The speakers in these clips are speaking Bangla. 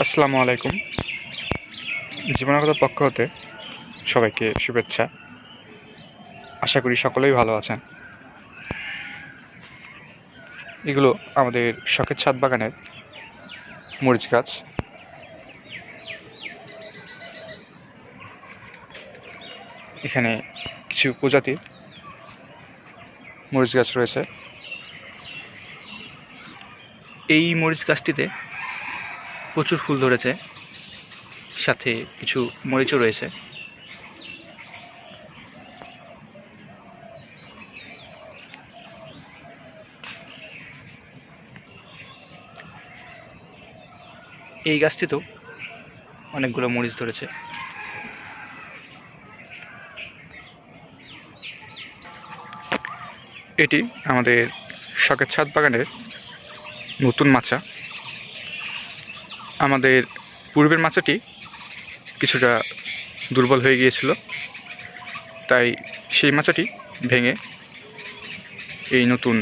আসসালামু আলাইকুম। জীবনাগত পক্ষ হতে সবাইকে শুভেচ্ছা। আশা করি সকলেই ভালো আছেন। এগুলো আমাদের শখের ছাদ বাগানের মরিচ গাছ। এখানে কিছু প্রজাতির মরিচ গাছ রয়েছে। এই মরিচ গাছটিতে প্রচুর ফুল ধরেছে, সাথে কিছু মরিচও রয়েছে। এই গাছটিতেও অনেকগুলো মরিচ ধরেছে। এটি আমাদের শখের ছাদ বাগানের নতুন মাচা। আমাদের পূর্বের মাচাটি কিছুটা দুর্বল হয়ে গিয়েছিল। তাই সেই মাচাটি ভেঙে এই নতুন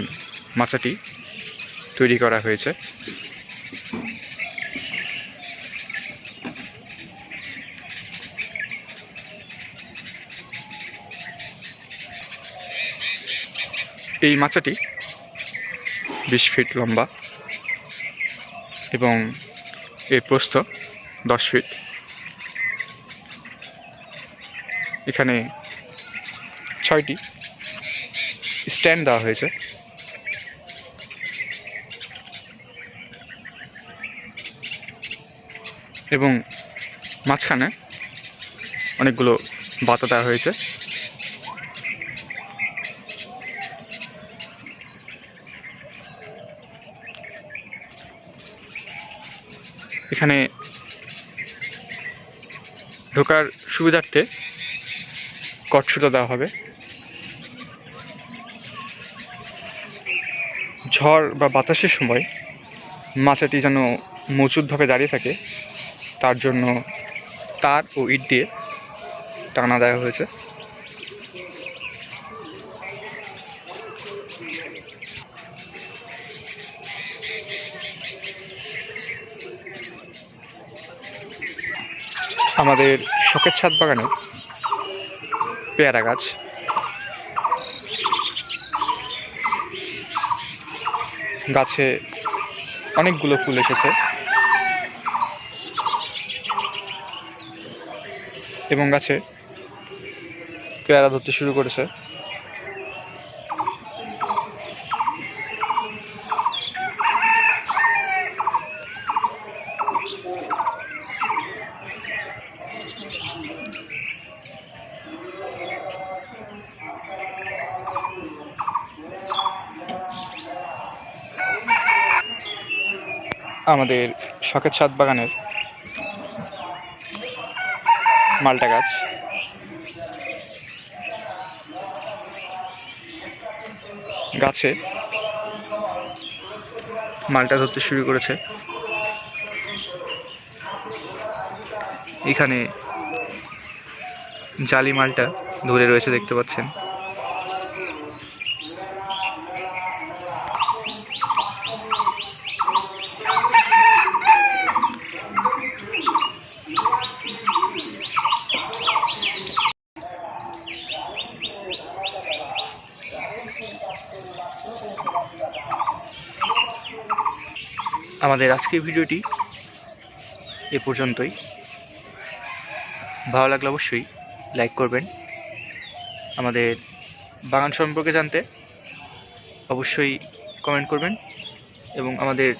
মাচাটি তৈরি করা হয়েছে। এই মাচাটি বিশ ফিট লম্বা এবং এর প্রস্থ, দশ ফিট এখানে ছয়টি স্ট্যান্ড দেওয়া হয়েছে। এবং মাঝখানে অনেকগুলো বাতা দেওয়া হয়েছে। এখানে ঢোকার সুবিধার্থে কটসুতা দেওয়া হবে। ঝড় বা বাতাসের সময় মাছাটি যেন মজুদভাবে দাঁড়িয়ে থাকে, তার জন্য তার ও ইট দিয়ে টানা দেওয়া হয়েছে। আমাদের শোকের ছাদ বাগানে পেয়ারা গাছ। গাছে অনেকগুলো ফুল এসেছে। এবং গাছে পেয়ারা ধরতে শুরু করেছে। আমাদের শখের ছাদ বাগানের মালটা গাছ। গাছে মালটা ধরতে শুরু করেছে। এখানে জালি মালটা ধরে রয়েছে, দেখতে পাচ্ছেন। আমাদের আজকের ভিডিওটি এ পর্যন্তই। ভালো লাগলে অবশ্যই লাইক করবেন। আমাদের বাগান সম্পর্কে জানতে অবশ্যই কমেন্ট করবেন এবং আমাদের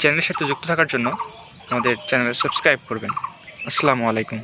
চ্যানেলের সাথে যুক্ত থাকার জন্য আমাদের চ্যানেল সাবস্ক্রাইব করবেন। আসসালামু আলাইকুম।